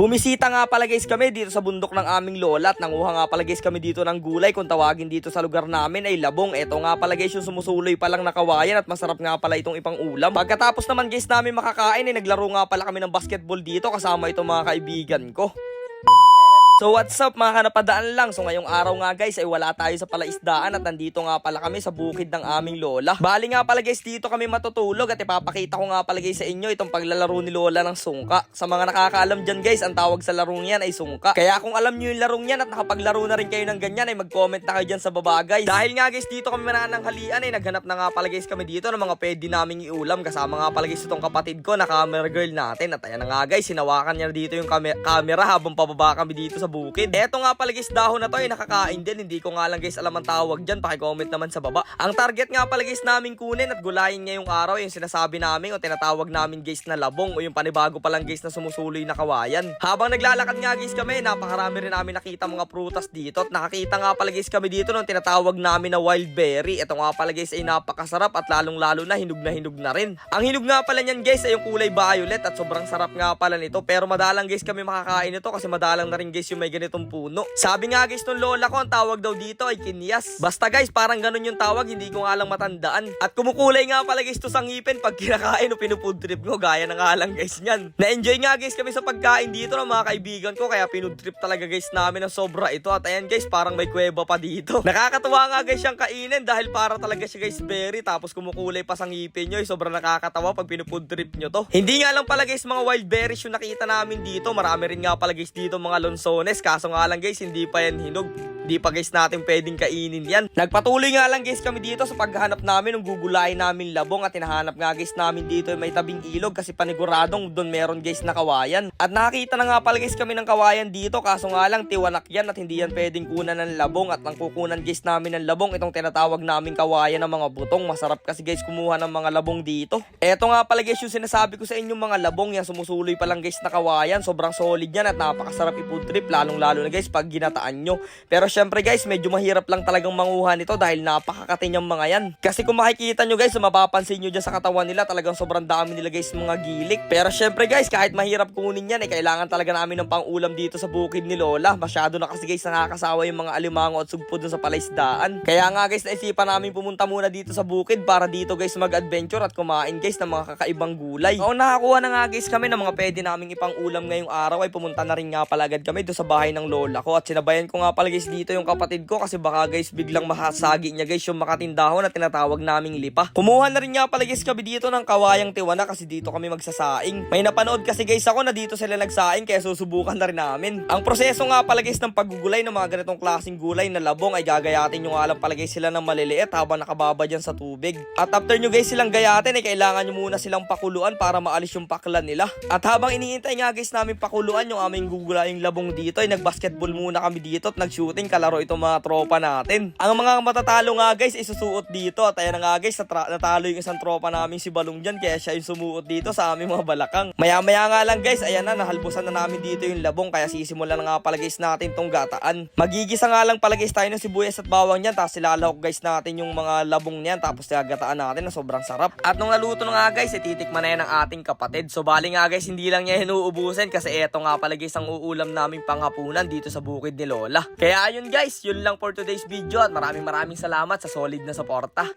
Bumisita nga pala guys kami dito sa bundok ng aming lola at nanguha nga pala guys kami dito ng gulay kung tawagin dito sa lugar namin ay labong. Ito nga pala guys yung sumusuloy pa lang na kawayan at masarap nga pala itong ipang ulam. Pagkatapos naman guys namin makakain ay naglaro nga pala kami ng basketball dito kasama itong mga kaibigan ko. So what's up mga kanapadaan lang? So ngayong araw nga guys ay wala tayo sa palaisdaan At nandito nga pala kami sa bukid ng aming lola. Bali nga pala guys dito kami matutulog At ipapakita ko nga pala guys sa inyo Itong paglalaro ni lola ng sungka. Sa mga nakakaalam dyan guys Ang tawag sa larong yan ay sungka. Kaya kung alam nyo yung larong yan At nakapaglaro na rin kayo ng ganyan Ay mag-comment na kayo dyan sa baba guys. Dahil nga guys dito kami manananghalian Ay naghanap na nga pala guys kami dito Ng mga pwede naming iulam. Kasama nga pala guys itong kapatid ko Na camera girl natin. At ayan na nga guys Hinawakan niya dito yung camera Habang pababa kami dito sa bukid. Eto nga pala guys, dahon na to ay nakakain din. Hindi ko nga lang guys alam ang tawag dyan. Pakicomment naman sa baba. Ang target nga pala guys namin kunin at gulayin ngayong araw yung sinasabi namin o tinatawag namin guys na labong o yung panibago pa lang guys na sumusuloy na kawayan. Habang naglalakad nga guys kami, napakarami rin namin nakita mga prutas dito at nakakita nga pala guys kami dito nung tinatawag namin na wild berry. Ito nga pala guys ay napakasarap at lalong lalo na hinog na hinog na rin. Ang hinog nga pala niyan guys ay yung kulay violet at sobrang sarap nga pala nito pero madalang guys kami makakain ito kasi madalang na rin guys yung may ganitong puno. Sabi nga guys nung lola ko ang tawag daw dito ay kinyas. Basta guys parang ganun yung tawag hindi ko nga lang matandaan. At kumukulay nga pala guys to sa ngipin pag kinakain o pinufood trip ko gaya na nga lang guys niyan. Na-enjoy nga guys kami sa pagkain dito ng mga kaibigan ko kaya pinufood trip talaga guys namin ng sobra ito at ayan guys parang may kuweba pa dito. Nakakatuwa nga guys siyang kainin dahil para talaga siya guys berry tapos kumukulay pa sa ngipin nyo. Sobrang nakakatawa pag pinufood trip nyo to. Hindi nga lang pala guys mga wild berries yung nakita namin dito. Marami rin nga pala guys dito mga lonsones. Kaso nga lang guys hindi pa yan hinog. Hindi pa guys natin pwedeng kainin yan. Nagpatuloy nga lang guys kami dito sa paghahanap namin ng gugulayin namin labong at hinahanap nga guys namin dito may tabing ilog kasi paniguradong doon meron guys na kawayan. At nakita na nga pala guys kami ng kawayan dito kaso nga lang tiwanak yan at hindi yan pwedeng kunan ng labong at ang kukunan guys namin ng labong itong tinatawag namin kawayan ng mga butong. Masarap kasi guys kumuha ng mga labong dito. Eto nga pala guys yung sinasabi ko sa inyo mga labong yan sumusuloy pa lang guys na kawayan. Sobrang solid yan at napakasarap i-food trip lalong lalo na guys pag ginataan nyo. Pero syempre guys medyo mahirap lang talagang manguha nito dahil napakakati niyang mga yan. Kasi kung makikita nyo guys mapapansin nyo dyan sa katawan nila talagang sobrang dami nila guys mga gilik. Pero syempre guys kahit mahirap kunin yan eh kailangan talaga namin ng pang-ulam dito sa bukid ni Lola. Masyado na kasi guys nakakasawa yung mga alimango at sugpo dun sa palaisdaan. Kaya nga guys naisipan namin pumunta muna dito sa bukid para dito guys mag-adventure at kumain guys ng mga kakaibang gulay. Oo nakakuha na nga guys kami ng mga pwede naming ipang-ulam ngayong araw ay pumunta na rin nga pala agad kami doon sa bahay ng Lola ko at sinabayan ko nga pala guys dito yung kapatid ko kasi baka guys biglang mahasagi niya guys yung makatindahon na tinatawag naming lipa. Kumuha na rin nga pala guys kami dito ng kawayang tiwana kasi dito kami magsasaing. May napanood kasi guys ako na dito sila nagsaing kaya susubukan na rin namin. Ang proseso nga pala guys ng paggugulay ng mga ganitong klaseng gulay na labong ay gagayatin nyo nga lang pala guys sila ng maliliit habang nakababa dyan sa tubig. At after nyo guys silang gayatin ay kailangan nyo muna silang pakuluan para maalis yung paklan nila. At habang iniintay nga guys namin pakuluan yung aming gugulaying labong dito ay nagbasketball muna kami dito at nag-shooting kalaro itong mga tropa natin. Ang mga matatalo nga guys isusuot dito at ayan nga guys natalo yung isang tropa namin si Balong dyan kaya siya yung sumuot dito sa aming mga balakang. Maya maya nga lang guys ayan na nahalbusan na namin dito yung labong kaya sisimulan na nga pala guys natin tong gataan. Magigisa nga lang pala guys tayo ng sibuyas at bawang yan tapos ilalahok guys natin yung mga labong niyan tapos gagataan natin na sobrang sarap. At nung naluto na nga guys ititikman na yan ng ating kapatid. So bali nga guys hindi lang niya hinuubusin kasi eto nga pala guys ang uulam namin panghapunan dito sa bukid ni Lola. Kaya ayun guys yun lang for today's video at maraming maraming salamat sa solid na suporta.